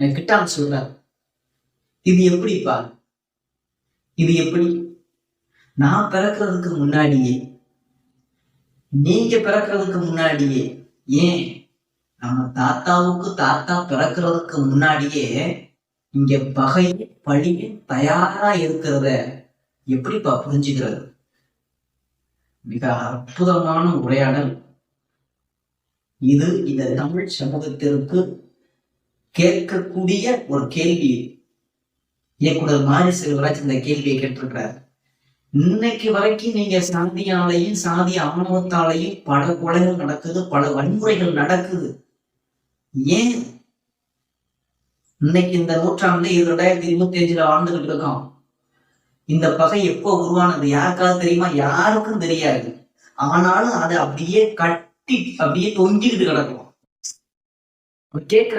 கிட்டான் சொல்றாரு. இது எப்படிப்பா இது எப்படி? நான் பிறக்கிறதுக்கு முன்னாடியே நீங்க பிறக்கிறதுக்கு முன்னாடியே ஏன்? நம்ம தாத்தாவுக்கு தாத்தா பிறக்கிறதுக்கு முன்னாடியே இங்க பகை பழி தயாரா இருக்கிறத எப்படிப்பா புரிஞ்சுக்கிறது? மிக அற்புதமான உரையாடல். இது இந்த தமிழ் சமூகத்திற்கு கேட்கக்கூடிய ஒரு கேள்வி. இயக்குனர் மாரி செல்வராஜ் இந்த கேள்வியை கேட்டிருக்கிறார். இன்னைக்கு வரைக்கும் நீங்க சாந்தியாலையும் சாதி ஆணவத்தாலையும் பல கொலைகள் நடக்குது பல வன்முறைகள் நடக்குது. ஏன்? இன்னைக்கு இந்த நூற்றாண்டு இது ரெண்டாயிரத்தி இருபத்தி அஞ்சுல ஆண்டுகள் இருக்கோம் இந்த பகை எப்போ உருவானது யாருக்காவது தெரியுமா? யாருக்கும் தெரியாது. ஆனாலும் அதை அப்படியே கட்டி அப்படியே தொங்கிக்கிட்டு கிடக்கும். கேட்கிற